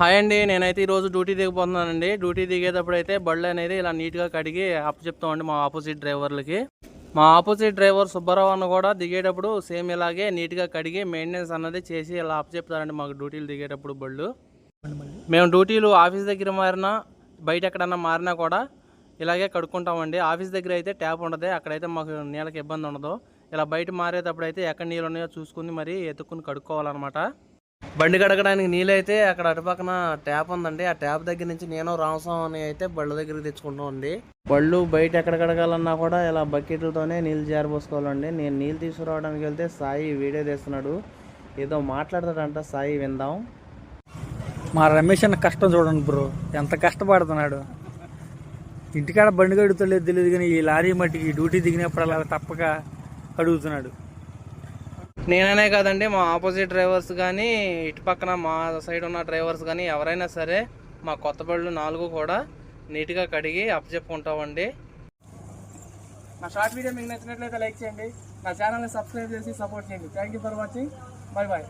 Hi అండి నేనైతే ఈరోజు డ్యూటీ దిగిపోతున్నానండి డ్యూటీ దిగేటప్పుడు అయితే బళ్ళు అనేది ఇలా నీట్గా కడిగి అప్పు చెప్తామండి మా ఆపోజిట్ డ్రైవర్లకి. మా ఆపోజిట్ డ్రైవర్ సుబ్బారావు అన్న కూడా దిగేటప్పుడు సేమ్ ఇలాగే నీట్గా కడిగి మెయింటెనెన్స్ అన్నది చేసి ఇలా అప్పచెప్తారండి మాకు డ్యూటీలు దిగేటప్పుడు బళ్ళు. మేము డ్యూటీలు ఆఫీస్ దగ్గర మారినా బయట ఎక్కడన్నా మారినా కూడా ఇలాగే కడుక్కుంటామండి. ఆఫీస్ దగ్గర అయితే ట్యాప్ ఉండదు అక్కడైతే మాకు నీళ్ళకి ఇబ్బంది ఉండదు. ఇలా బయట మారేటప్పుడు అయితే ఎక్కడ నీళ్ళు ఉన్నాయో చూసుకుని మరి ఎత్తుక్కుని కడుక్కోవాలన్నమాట. బండి కడగడానికి నీళ్ళైతే అక్కడ అటుపక్కన ట్యాప్ ఉందండి. ఆ ట్యాప్ దగ్గర నుంచి నేను రామస్వామి అయితే బళ్ళ దగ్గరికి తెచ్చుకుంటాం అండి. బళ్ళు బయట ఎక్కడ కడగాలన్నా కూడా ఇలా బకెట్లతోనే నీళ్ళు జారబోసుకోవాలండి నేను నీళ్ళు తీసుకురావడానికి వెళ్తే సాయి వీడియో తీస్తున్నాడు. ఏదో మాట్లాడతాడంట సాయి విందాం. మా రమేష్ అన్న కష్టం చూడండి బ్రో. ఎంత కష్టపడుతున్నాడు. ఇంటికాడ బండి కడుగుతలేదు తెలియదు కానీ ఈ లారీ మట్టికి డ్యూటీ దిగినప్పుడు అలా తప్పక అడుగుతున్నాడు నేననే కాదండి మా ఆపోజిట్ డ్రైవర్స్ కానీ ఇటు పక్కన మా సైడ్ ఉన్న డ్రైవర్స్ కానీ ఎవరైనా సరే మా కొత్త బళ్ళు నాలుగు కూడా నీట్గా కడిగి అప్పచెప్పుకుంటామండి నా షార్ట్ వీడియో మీకు నచ్చినట్లయితే లైక్ చేయండి. నా ఛానల్ని సబ్స్క్రైబ్ చేసి సపోర్ట్ చేయండి. Thank you for watching bye bye